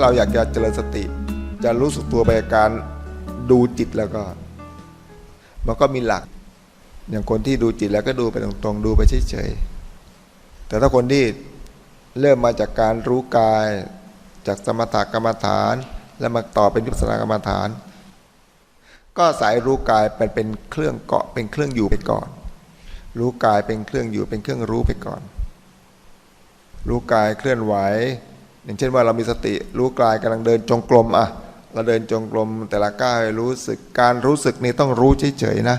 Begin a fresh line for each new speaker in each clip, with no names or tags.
เราอยากจะเจริญสติ จะรู้สึกตัวไปกับการดูจิตแล้วก็ มันก็มีหลัก อย่างคนที่ดูจิตแล้วก็ดูไปตรงๆ ดูไปเฉยๆ แต่ถ้าคนที่เริ่มมาจากการรู้กาย จากสมถกรรมฐาน แล้วมาต่อเป็นวิปัสสนากรรมฐาน ก็สายรู้กายเป็นเป็นเครื่องเกาะเป็นเครื่องอยู่ไปก่อน รู้กายเป็นเครื่องอยู่เป็นเครื่องรู้ไปก่อน รู้กายเคลื่อนไหว อย่างเช่นว่าเรามีสติรู้กายกำลังเดินจงกรมอะเราเดินจงกรมแต่ละก้าวรู้สึกการรู้สึกนี่ต้องรู้เฉยๆนะ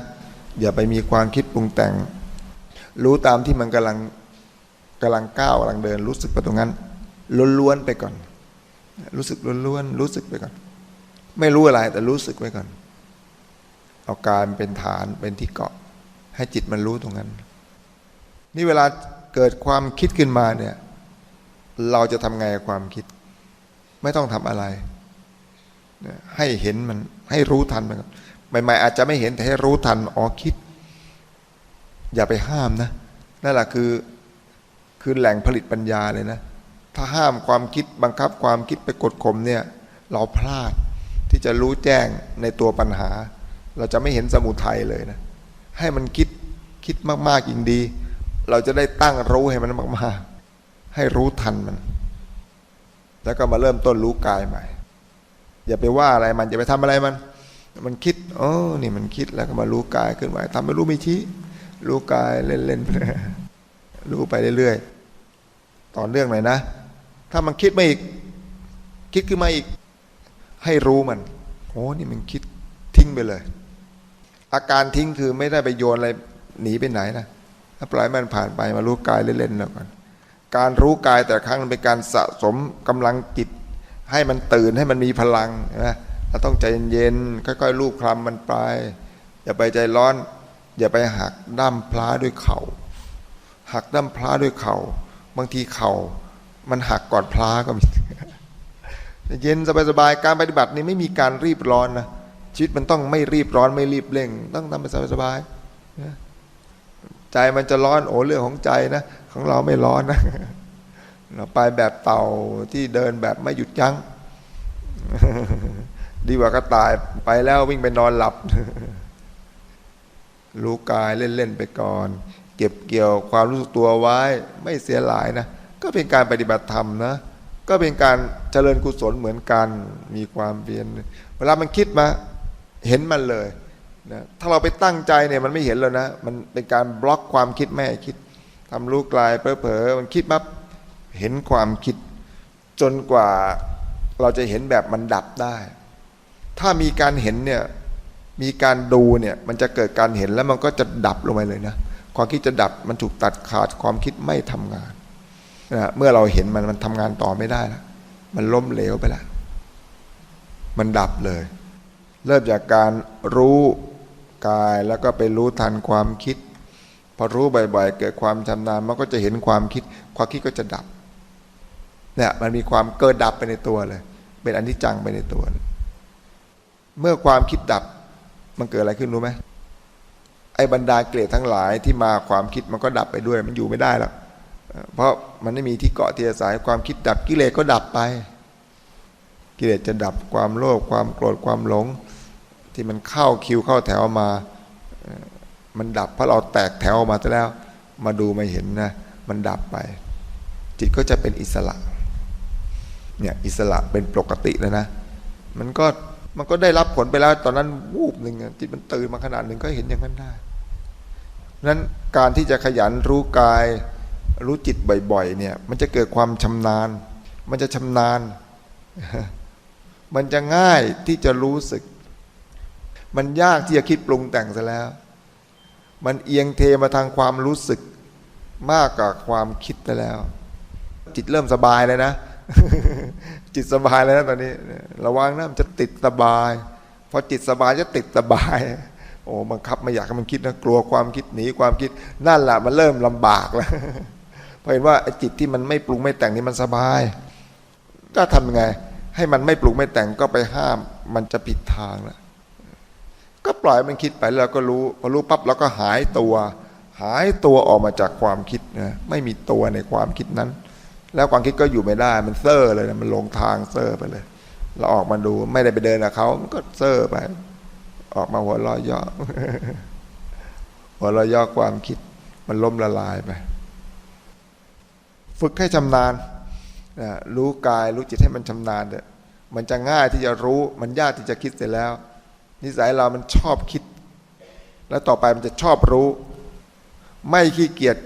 อย่าไปมีความคิดปรุงแต่ง รู้ตามที่มันกำลังกำลังก้าวกำลังเดินรู้สึกไปตรงนั้นล้วนๆไปก่อน รู้สึกล้วนๆรู้สึกไปก่อน ไม่รู้อะไรแต่รู้สึกไว้ก่อน เอากายเป็นฐานเป็นที่เกาะ ให้จิตมันรู้ตรงนั้น นี่เวลาเกิดความคิดขึ้นมาเนี่ย เราจะทำไงกับความคิด ไม่ต้องทำอะไร ให้เห็นมันให้รู้ทันมันใหม่ๆอาจจะไม่เห็นแต่ให้รู้ทันอ๋อคิด อย่าไปห้ามนะนั่นแหละคือคือแหล่งผลิตปัญญาเลยนะ ถ้าห้ามความคิดบังคับความคิดไปกดข่มเนี่ย เราพลาดที่จะรู้แจ้งในตัวปัญหา เราจะไม่เห็นสมุทัยเลยนะ ให้มันคิดคิดมากๆยิ่งดี เราจะได้ตั้งรู้ให้มันมากๆ ให้รู้ทันมัน แล้วก็มาเริ่มต้นรู้กายใหม่ อย่าไปว่าอะไรมันอย่าไปทำอะไรมัน มันคิดอ๋อนี่มันคิดแล้วก็มารู้กายขึ้นไหวทำไม่รู้ไม่ชี้รู้กายเล่นๆไปรู้ไปเรื่อยๆต่อเนื่องหน่อยนะ ถ้ามันคิดมาอีก คิดขึ้นมาอีก ให้รู้มันโอ้นี่มันคิดทิ้งไปเลย อาการทิ้งคือไม่ได้ไปโยนอะไรหนีไปไหนนะถ้าปล่อยมันผ่านไปมารู้กายเล่นๆแล้วก่อน การรู้กายแต่ครั้งเป็นการสะสมกำลังจิต ให้มันตื่นให้มันมีพลังนะเราต้องใจเย็นๆค่อยๆลูบคลำมันไป อย่าไปใจร้อน อย่าไปหักด้ามพลาด้วยเขา่าหักด้ามพลาด้วยเขา่าบางทีเขา่ามันหักก่อนพลาก็มีเย็นสบายๆการปฏิบัตินี้ไม่มีการรีบร้อนนะชีวิตมันต้องไม่รีบร้อนไม่รีบเร่ง ต้องทำไปสบายๆใจมันจะร้อนโอ้เรื่องของใจนะ ของเราไม่ร้อนนะ เราไปแบบเต่าที่เดินแบบไม่หยุดยัง้ง ดีกว่าก็ตายไปแล้ววิ่งไปนอนหลับ รู้กายเล่น ๆ ไปก่อน เก็บเกี่ยวความรู้สึกตัวไว้ไม่เสียหลายนะ ก็เป็นการปฏิบัติธรรมนะ ก็เป็นการเจริญกุศลเหมือนกัน มีความเพียร เวลามันคิดมา เห็นมันเลยนะถ้าเราไปตั้งใจเนี่ยมันไม่เห็นแล้วนะ มันเป็นการบล็อกความคิดไม่ให้คิด ทำรู้กลายเผลอๆมันคิดปั๊บเห็นความคิดจนกว่าเราจะเห็นแบบมันดับได้ ถ้ามีการเห็นเนี่ยมีการดูเนี่ยมันจะเกิดการเห็นแล้วมันก็จะดับลงไปเลยนะ ความคิดจะดับมันถูกตัดขาดความคิดไม่ทำงานนะเมื่อเราเห็นมันมันทำงานต่อไม่ได้แล้วมันล้มเหลวไปแล้วมันดับเลย เริ่มจากการรู้กายแล้วก็ไปรู้ทันความคิด อรู้บ่อยๆ เกิดความชำนาญมันก็จะเห็นความคิด ความคิดก็จะดับเนี่ยมันมีความเกิดดับไปในตัวเลย เป็นอนิจจังไปในตัวเลยเมื่อความคิดดับมันเกิดอะไรขึ้นรู้ไหมไอ้บรรดาเกลียดทั้งหลายที่มาความคิดมันก็ดับไปด้วย มันอยู่ไม่ได้แล้วเพราะมันไม่มีที่เกาะที่อาศัยความคิดดับกิเลสก็ดับไป กิเลสจะดับความโลภความโกรธความหลง ที่มันเข้าคิวเข้าแถวมา มันดับเพราะเราแตกแถวมาแล้ว มาดูมาเห็นนะ มันดับไป จิตก็จะเป็นอิสระ เนี่ยอิสระเป็นปกติแล้วนะ มันก็มันก็ได้รับผลไปแล้ว ตอนนั้นวูบหนึ่งจิตมันตื่นมาขนาดหนึ่งก็เห็นอย่างนั้นได้นั้นการที่จะขยันรู้กาย รู้จิตบ่อย ๆ เนี่ย มันจะเกิดความชำนาญ มันจะชำนาญ มันจะง่ายที่จะรู้สึก มันยากที่จะคิดปรุงแต่งซะแล้ว มันเอียงเทมาทางความรู้สึกมากกว่าความคิดไปแล้ว จิตเริ่มสบายเลยนะ จิตสบายแล้วนะตอนนี้ ระวังนะมันจะติดสบายพอจิตสบายจะติดสบาย โอ้บังคับไม่อยากให้มันคิดนะกลัวความคิดหนีความคิดนั่นแหละมันเริ่มลำบากแล้วเพราะเห็นว่าจิตที่มันไม่ปรุงไม่แต่งนี่มันสบาย ก็ทำยังไง ให้มันไม่ปรุงไม่แต่งก็ไปห้าม มันจะผิดทางแล้ว ปล่อยมันคิดไปแล้วก็รู้พอรู้ปั๊บเราก็หายตัว หายตัวออกมาจากความคิดนะไม่มีตัวในความคิดนั้น แล้วความคิดก็อยู่ไม่ได้มันเซ่อเลยนะมันลงทางเซ่อไปเลย เราออกมาดูไม่ได้ไปเดินกับเขามันก็เซ่อไป ออกมาหัวเราะย่อหัวเราะย่อความคิด มันล้มละลายไป ฝึกให้ชำนาญนะรู้กายรู้จิตให้มันชำนาญเมันจะง่ายที่จะรู้มันยากที่จะคิดเสร็จแล้ว นิสัยเรามันชอบคิด แล้วต่อไปมันจะชอบรู้ ไม่ขี้เกียจ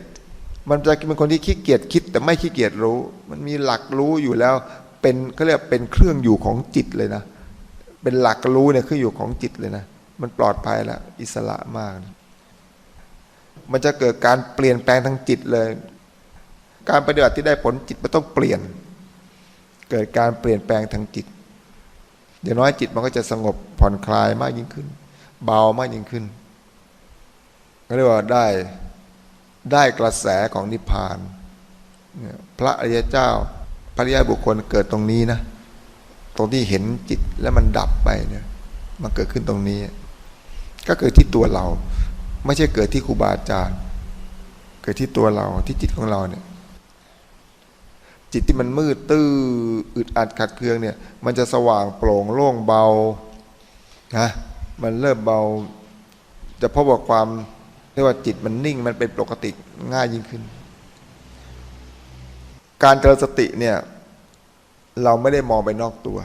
มันจะเป็นคนที่ขี้เกียจคิด แต่ไม่ขี้เกียจรู้ มันมีหลักรู้อยู่แล้ว เป็นเขาเรียกเป็นเครื่องอยู่ของจิตเลยนะ เป็นหลักรู้เนี่ยเครื่องอยู่ของจิตเลยนะ มันปลอดภัยแล้วอิสระมาก มันจะเกิดการเปลี่ยนแปลงทางจิตเลย การปฏิบัติที่ได้ผลจิตมันต้องเปลี่ยน เกิดการเปลี่ยนแปลงทางจิตอย่างน้อยจิตมันก็จะสงบ ผ่อนคลายมากยิ่งขึ้น เบามากยิ่งขึ้นก็เรียกว่าได้ได้กระแสของนิพพานพระอริยเจ้าพระอริยบุคคลเกิดตรงนี้นะ ตรงที่เห็นจิตแล้วมันดับไปเนี่ยมันเกิดขึ้นตรงนี้ ก็เกิดที่ตัวเรา ไม่ใช่เกิดที่ครูบาอาจารย์เกิดที่ตัวเราที่จิตของเราเนี่ย จิตที่มันมืดตื้ออึดอัดขัดเคืองเนี่ย มันจะสว่างโปร่งโล่งเบา นะมันเริ่มเบาจะพบว่าความเรียกว่าจิตมันนิ่งมันเป็นปกติง่ายยิ่งขึ้น การเจริญสติเนี่ย เราไม่ได้มองไปนอกตัว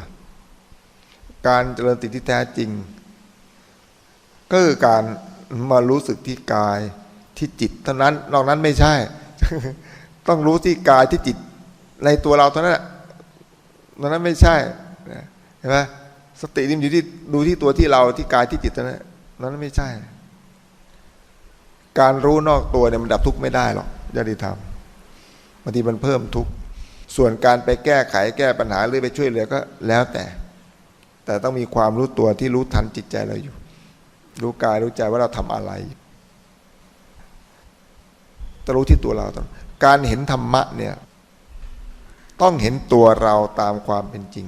การเจริญสติที่แท้จริง ก็คือการมารู้สึกที่กายที่จิตเท่านั้น นอกนั้นไม่ใช่ ต้องรู้ที่กายที่จิตในตัวเราเท่านั้นนอกนั้นไม่ใช่เห็นไหม สตินี่มันอยู่ที่ดูที่ตัวที่เราที่กายที่จิตนั้นนอกนั้นไม่ใช่ การรู้นอกตัวเนี่ยมันดับทุกข์ไม่ได้หรอกญาติธรรมบางทีมันเพิ่มทุกข์ส่วนการไปแก้ไขแก้ปัญหาหรือไปช่วยเหลือก็แล้วแต่ แต่ต้องมีความรู้ตัวที่รู้ทันจิตใจเราอยู่ รู้กายรู้ใจว่าเราทำอะไรต้องรู้ที่ตัวเราต้องการเห็นธรรมะเนี่ยต้องเห็นตัวเราตามความเป็นจริง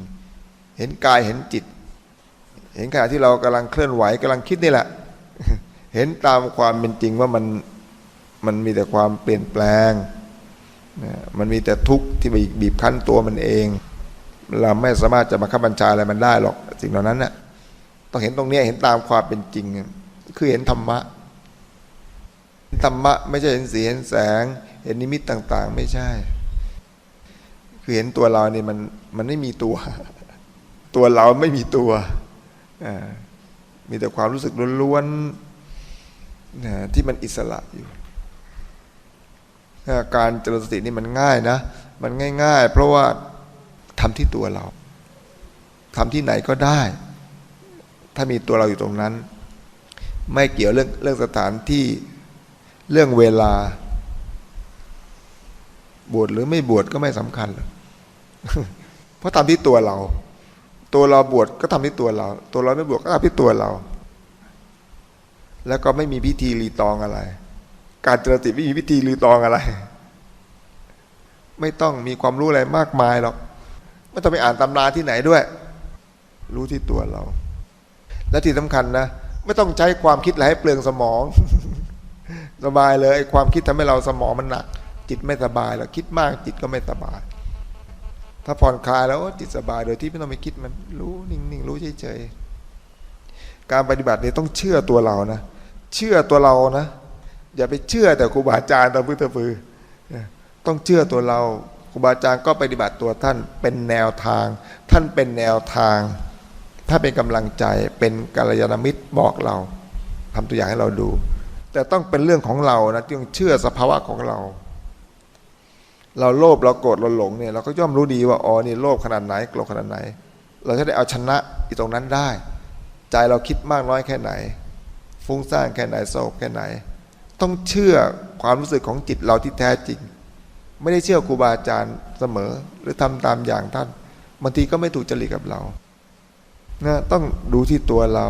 เห็นกายเห็นจิต เห็นขณะที่เรากำลังเคลื่อนไหวกำลังคิดนี่แหละ เห็นตามความเป็นจริงว่ามันมันมีแต่ความเปลี่ยนแปลง มันมีแต่ทุกข์ที่ไปบีบคั้นตัวมันเอง เราไม่สามารถจะมาขับบัญชาอะไรมันได้หรอกสิ่งเหล่านั้นนะ่ะต้องเห็นตรงนี้เห็นตามความเป็นจริง คือเห็นธรรมะธรรมะไม่ใช่เห็นสีเห็นแสง เห็นนิมิตต่าง ๆ ไม่ใช่ คือเห็นตัวเราเนี่ยมันมันไม่มีตัว ตัวเราไม่มีตัว มีแต่ความรู้สึกล้วนๆที่มันอิสระอยู่ การเจริญสตินี่มันง่ายนะ มันง่าย ๆ เพราะว่าทำที่ตัวเราทำที่ไหนก็ได้ ถ้ามีตัวเราอยู่ตรงนั้น ไม่เกี่ยวเรื่องเรื่องสถานที่เรื่องเวลา บวชหรือไม่บวชก็ไม่สำคัญเพราะทำที่ตัวเรา ตัวเราบวชก็ทำที่ตัวเรา ตัวเราไม่บวชก็ทำที่ตัวเรา แล้วก็ไม่มีพิธีรีตองอะไร การเจริญสติไม่มีพิธีรีตองอะไร ไม่ต้องมีความรู้อะไรมากมายหรอกไม่ต้องไปอ่านตำราที่ไหนด้วย รู้ที่ตัวเรา และที่สำคัญนะไม่ต้องใช้ความคิดอะไรให้เปลืองสมอง สบายเลยความคิดทำให้เราสมองมันหนัก จิตไม่สบายแล้วคิดมากจิตก็ไม่สบาย ถ้าผ่อนคลายแล้วจิตสบายโดยที่ไม่ต้องไปคิดมันรู้นิ่งๆรู้เฉยๆการปฏิบัติเนี่ยต้องเชื่อตัวเรานะเชื่อตัวเรานะอย่าไปเชื่อแต่ครูบาอาจารย์ตะพื้นตะพือต้องเชื่อตัวเราครูบาอาจารย์ก็ปฏิบัติตัวท่านเป็นแนวทาง ท่านเป็นแนวทาง ถ้าเป็นกำลังใจเป็นกัลยาณมิตรบอกเราทำตัวอย่างให้เราดู แต่ต้องเป็นเรื่องของเรานะต้องเชื่อสภาวะของเรา เราโลภเราโกรธเราหลงเนี่ยเราก็ย่อมรู้ดีว่าอ๋อนี่โลภขนาดไหนโกรธขนาดไหน เราจะได้เอาชนะอีตรงนั้นได้ ใจเราคิดมากน้อยแค่ไหน ฟุ้งซ่านแค่ไหนโศกแค่ไหน ต้องเชื่อความรู้สึกของจิตเราที่แท้จริง ไม่ได้เชื่อครูบาอาจารย์เสมอหรือทำตามอย่างท่านบางทีก็ไม่ถูกจริตกับเรานะต้องดูที่ตัวเรา